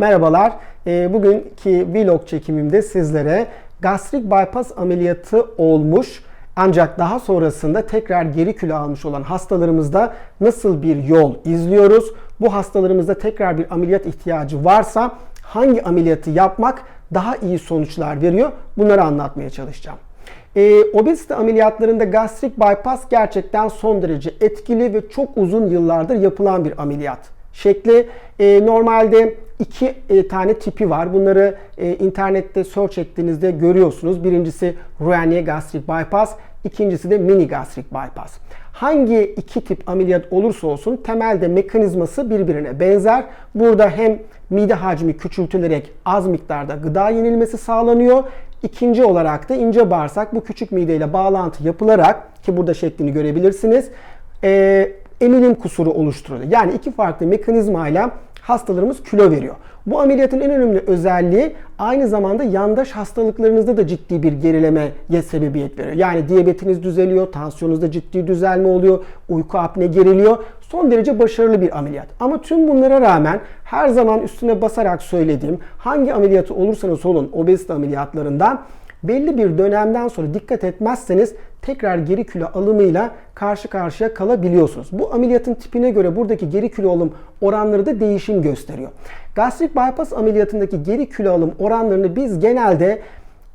Merhabalar. Ee, Bugünkü vlog çekimimde sizlere gastrik bypass ameliyatı olmuş ancak daha sonrasında tekrar geri kilo almış olan hastalarımızda nasıl bir yol izliyoruz? Bu hastalarımızda tekrar bir ameliyat ihtiyacı varsa hangi ameliyatı yapmak daha iyi sonuçlar veriyor? Bunları anlatmaya çalışacağım. E, obezite ameliyatlarında gastrik bypass gerçekten son derece etkili ve çok uzun yıllardır yapılan bir ameliyat şekli. E, normalde iki e, tane tipi var. Bunları e, internette search ettiğinizde görüyorsunuz. Birincisi Rouhaniye gastrik bypass, ikincisi de mini gastrik bypass. Hangi iki tip ameliyat olursa olsun temelde mekanizması birbirine benzer. Burada hem mide hacmi küçültülerek az miktarda gıda yenilmesi sağlanıyor. İkinci olarak da ince bağırsak bu küçük mideyle bağlantı yapılarak ki burada şeklini görebilirsiniz. E, emilim kusuru oluşturuyor. Yani iki farklı mekanizmayla hastalarımız kilo veriyor. Bu ameliyatın en önemli özelliği aynı zamanda yandaş hastalıklarınızda da ciddi bir gerilemeye sebebiyet veriyor. Yani diyabetiniz düzeliyor, tansiyonunuzda ciddi düzelme oluyor, uyku apne geriliyor. Son derece başarılı bir ameliyat. Ama tüm bunlara rağmen her zaman üstüne basarak söylediğim hangi ameliyatı olursanız olun obezite ameliyatlarından belli bir dönemden sonra dikkat etmezseniz tekrar geri kilo alımıyla karşı karşıya kalabiliyorsunuz. Bu ameliyatın tipine göre buradaki geri kilo alım oranları da değişim gösteriyor. Gastrik bypass ameliyatındaki geri kilo alım oranlarını biz genelde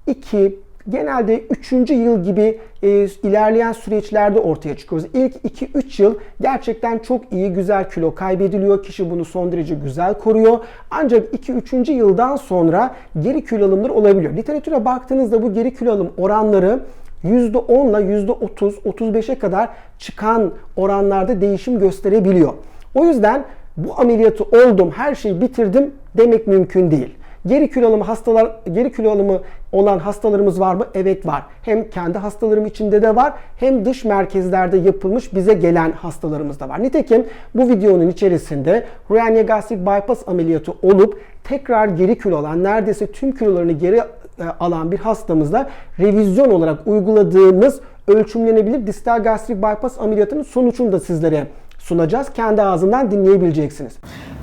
2 genelde 3. yıl gibi e, ilerleyen süreçlerde ortaya çıkıyoruz. İlk 2-3 yıl gerçekten çok iyi güzel kilo kaybediliyor. Kişi bunu son derece güzel koruyor. Ancak 2-3. yıldan sonra geri kilo alımları olabiliyor. Literatüre baktığınızda bu geri kilo alım oranları %10 ile %30, 35'e kadar çıkan oranlarda değişim gösterebiliyor. O yüzden bu ameliyatı oldum, her şeyi bitirdim demek mümkün değil. Geri kilo alımı hastalar geri kilo alımı olan hastalarımız var mı? Evet var. Hem kendi hastalarım içinde de var hem dış merkezlerde yapılmış bize gelen hastalarımız da var. Nitekim bu videonun içerisinde Rouhaniye gastrik bypass ameliyatı olup tekrar geri kilo alan neredeyse tüm kilolarını geri e, alan bir hastamızda revizyon olarak uyguladığımız ölçümlenebilir distal gastrik bypass ameliyatının sonucunu da sizlere sunacağız. Kendi ağzından dinleyebileceksiniz.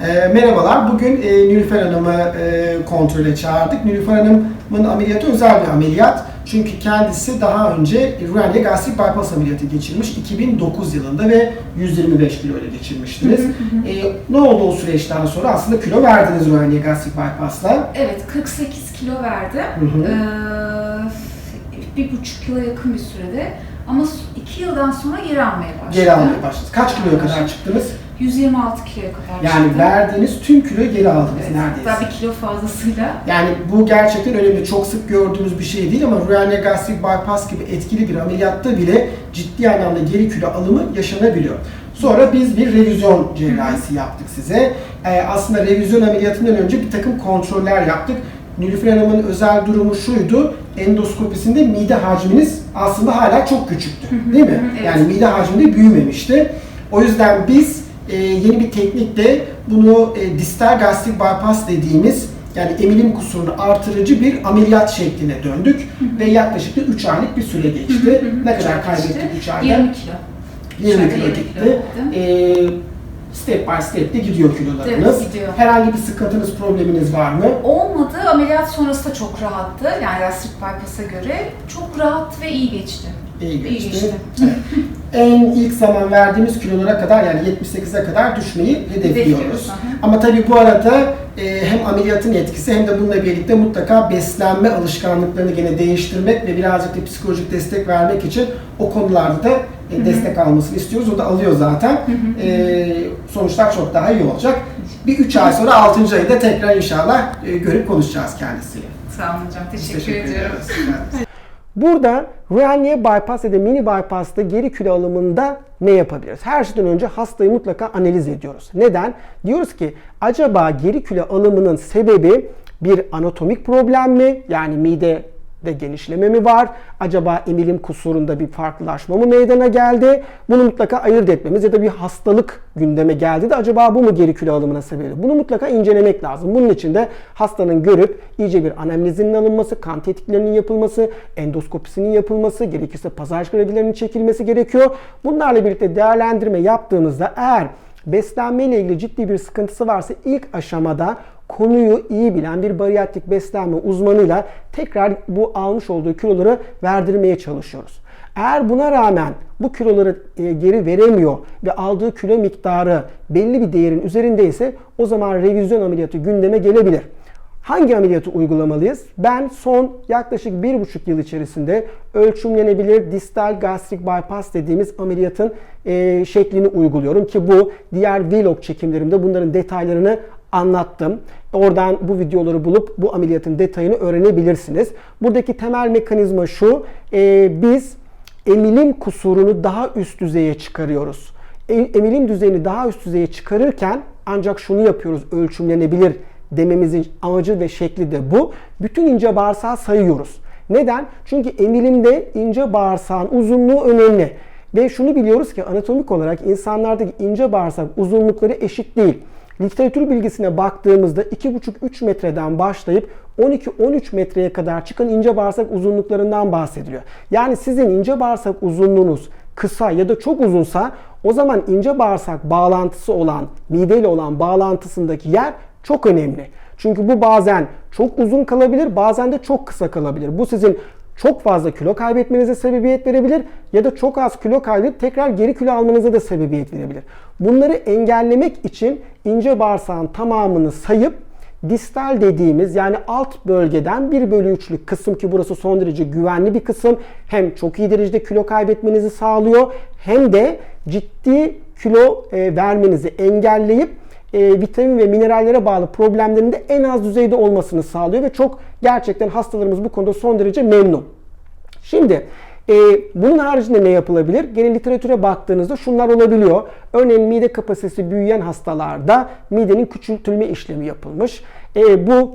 E, merhabalar. Bugün e, Nilüfer Hanım'ı e, kontrole çağırdık. Nilüfer Hanım'ın ameliyatı özel bir ameliyat. Çünkü kendisi daha önce Rouhaniye gastrik bypass ameliyatı geçirmiş 2009 yılında ve 125 kilo ile geçirmiştiniz. e, ne oldu o süreçten sonra? Aslında kilo verdiniz Rouhaniye gastrik bypass'la. Evet 48 kilo verdim. Hı hı. Ee, bir buçuk yıla yakın bir sürede. Ama iki yıldan sonra geri almaya başladım. Geri almaya başladınız. Kaç kiloya kadar çıktınız? 126 kiloya kadar Yani çıktım. verdiğiniz tüm kiloyu geri aldınız Evet, neredeyse. Hatta bir kilo fazlasıyla. Yani bu gerçekten önemli. Çok sık gördüğümüz bir şey değil ama Rouhaniye gastrik bypass gibi etkili bir ameliyatta bile ciddi anlamda geri kilo alımı yaşanabiliyor. Sonra biz bir revizyon cerrahisi yaptık size. Ee, aslında revizyon ameliyatından önce bir takım kontroller yaptık. Nilüfer Hanım'ın özel durumu şuydu. Endoskopisinde mide hacminiz aslında hala çok küçüktü. Değil mi? Yani mide hacmi de büyümemişti. O yüzden biz e, yeni bir teknikle bunu e, distal gastrik bypass dediğimiz yani emilim kusurunu artırıcı bir ameliyat şekline döndük ve yaklaşık da 3 aylık bir süre geçti. ne kadar kaybettik 3 ayda? 20 kilo. 20 Şöyle kilo 20 gitti. kilo aldım. E, step by step de gidiyor kilolarınız. Evet, gidiyor. Herhangi bir sıkıntınız, probleminiz var mı? Olmadı. Ameliyat sonrası da çok rahattı. Yani gastrik bypass'a göre çok rahat ve iyi geçti. İyi İyi geçti. geçti. Evet. en ilk zaman verdiğimiz kilolara kadar yani 78'e kadar düşmeyi hedefliyoruz. Ama tabii bu arada e, hem ameliyatın etkisi hem de bununla birlikte mutlaka beslenme alışkanlıklarını gene değiştirmek ve birazcık da psikolojik destek vermek için o konularda da e, destek almasını istiyoruz. O da alıyor zaten. E, sonuçlar çok daha iyi olacak. Bir 3 ay sonra 6. ayda tekrar inşallah e, görüp konuşacağız kendisiyle. Sağ olun hocam. Biz Teşekkür, ediyorum. Burada Rouhaniye bypass ya da mini bypass'ta geri kilo alımında ne yapabiliriz? Her şeyden önce hastayı mutlaka analiz ediyoruz. Neden? Diyoruz ki acaba geri kilo alımının sebebi bir anatomik problem mi? Yani mide de genişleme mi var? Acaba emilim kusurunda bir farklılaşma mı meydana geldi? Bunu mutlaka ayırt etmemiz ya da bir hastalık gündeme geldi de acaba bu mu geri kilo alımına sebebi? Bunu mutlaka incelemek lazım. Bunun için de hastanın görüp iyice bir anamnezinin alınması, kan tetkiklerinin yapılması, endoskopisinin yapılması, gerekirse pasaj gravilerinin çekilmesi gerekiyor. Bunlarla birlikte değerlendirme yaptığımızda eğer beslenme ile ilgili ciddi bir sıkıntısı varsa ilk aşamada konuyu iyi bilen bir bariyatrik beslenme uzmanıyla tekrar bu almış olduğu kiloları verdirmeye çalışıyoruz. Eğer buna rağmen bu kiloları e, geri veremiyor ve aldığı kilo miktarı belli bir değerin üzerindeyse o zaman revizyon ameliyatı gündeme gelebilir. Hangi ameliyatı uygulamalıyız? Ben son yaklaşık bir buçuk yıl içerisinde ölçümlenebilir distal gastrik bypass dediğimiz ameliyatın e, şeklini uyguluyorum ki bu diğer vlog çekimlerimde bunların detaylarını anlattım. Oradan bu videoları bulup bu ameliyatın detayını öğrenebilirsiniz. Buradaki temel mekanizma şu. e, biz emilim kusurunu daha üst düzeye çıkarıyoruz. E, Emilim düzeyini daha üst düzeye çıkarırken ancak şunu yapıyoruz ölçümlenebilir dememizin amacı ve şekli de bu. Bütün ince bağırsağı sayıyoruz. Neden? Çünkü emilimde ince bağırsağın uzunluğu önemli. Ve şunu biliyoruz ki anatomik olarak insanlardaki ince bağırsak uzunlukları eşit değil. Literatür bilgisine baktığımızda 2,5-3 metreden başlayıp 12-13 metreye kadar çıkan ince bağırsak uzunluklarından bahsediliyor. Yani sizin ince bağırsak uzunluğunuz kısa ya da çok uzunsa o zaman ince bağırsak bağlantısı olan, mideyle olan bağlantısındaki yer çok önemli. Çünkü bu bazen çok uzun kalabilir, bazen de çok kısa kalabilir. Bu sizin çok fazla kilo kaybetmenize sebebiyet verebilir ya da çok az kilo kaybedip tekrar geri kilo almanıza da sebebiyet verebilir. Bunları engellemek için ince bağırsağın tamamını sayıp distal dediğimiz yani alt bölgeden 1 bölü 3'lük kısım ki burası son derece güvenli bir kısım hem çok iyi derecede kilo kaybetmenizi sağlıyor hem de ciddi kilo e, vermenizi engelleyip e, vitamin ve minerallere bağlı problemlerin de en az düzeyde olmasını sağlıyor ve çok gerçekten hastalarımız bu konuda son derece memnun. Şimdi e, bunun haricinde ne yapılabilir? Gene literatüre baktığınızda şunlar olabiliyor. Örneğin mide kapasitesi büyüyen hastalarda midenin küçültülme işlemi yapılmış. E, bu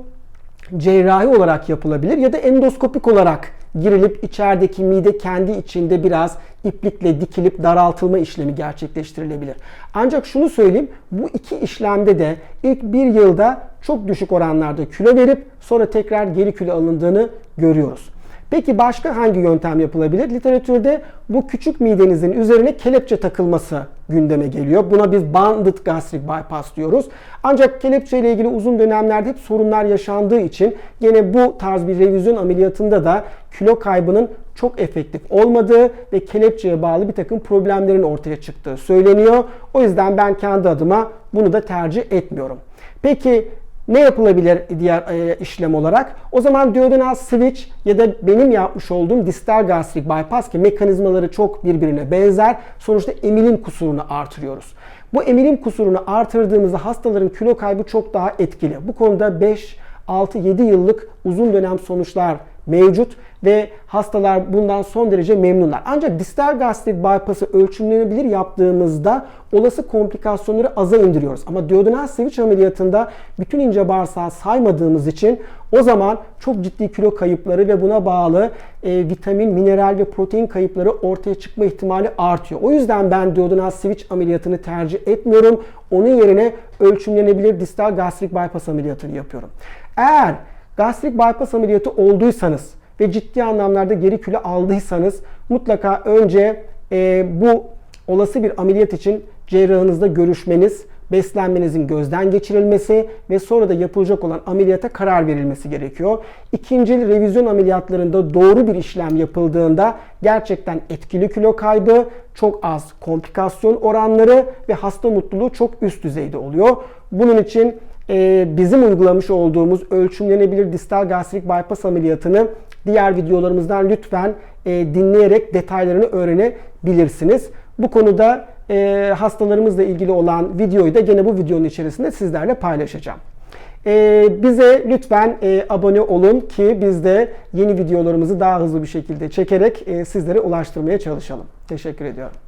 cerrahi olarak yapılabilir ya da endoskopik olarak girilip içerideki mide kendi içinde biraz iplikle dikilip daraltılma işlemi gerçekleştirilebilir. Ancak şunu söyleyeyim, bu iki işlemde de ilk bir yılda çok düşük oranlarda kilo verip sonra tekrar geri kilo alındığını görüyoruz. Peki başka hangi yöntem yapılabilir? Literatürde bu küçük midenizin üzerine kelepçe takılması gündeme geliyor. Buna biz banded gastric bypass diyoruz. Ancak kelepçe ile ilgili uzun dönemlerde hep sorunlar yaşandığı için gene bu tarz bir revizyon ameliyatında da kilo kaybının çok efektif olmadığı ve kelepçeye bağlı bir takım problemlerin ortaya çıktığı söyleniyor. O yüzden ben kendi adıma bunu da tercih etmiyorum. Peki ne yapılabilir diğer e, işlem olarak? O zaman duodenal switch ya da benim yapmış olduğum distal gastrik bypass ki mekanizmaları çok birbirine benzer. Sonuçta emilim kusurunu artırıyoruz. Bu emilim kusurunu artırdığımızda hastaların kilo kaybı çok daha etkili. Bu konuda 5 6-7 yıllık uzun dönem sonuçlar mevcut ve hastalar bundan son derece memnunlar. Ancak distal gastrik bypass'ı ölçümlenebilir yaptığımızda olası komplikasyonları aza indiriyoruz. Ama duodenal switch ameliyatında bütün ince bağırsağı saymadığımız için o zaman çok ciddi kilo kayıpları ve buna bağlı e, vitamin, mineral ve protein kayıpları ortaya çıkma ihtimali artıyor. O yüzden ben duodenal switch ameliyatını tercih etmiyorum. Onun yerine ölçümlenebilir distal gastrik bypass ameliyatını yapıyorum. Eğer gastrik bypass ameliyatı olduysanız ve ciddi anlamlarda geri kilo aldıysanız mutlaka önce e, bu olası bir ameliyat için cerrahınızla görüşmeniz, beslenmenizin gözden geçirilmesi ve sonra da yapılacak olan ameliyata karar verilmesi gerekiyor. İkinci revizyon ameliyatlarında doğru bir işlem yapıldığında gerçekten etkili kilo kaybı, çok az komplikasyon oranları ve hasta mutluluğu çok üst düzeyde oluyor. Bunun için e, bizim uygulamış olduğumuz ölçümlenebilir distal gastrik bypass ameliyatını diğer videolarımızdan lütfen e, dinleyerek detaylarını öğrenebilirsiniz. Bu konuda e, hastalarımızla ilgili olan videoyu da gene bu videonun içerisinde sizlerle paylaşacağım. E, bize lütfen e, abone olun ki biz de yeni videolarımızı daha hızlı bir şekilde çekerek e, sizlere ulaştırmaya çalışalım. Teşekkür ediyorum.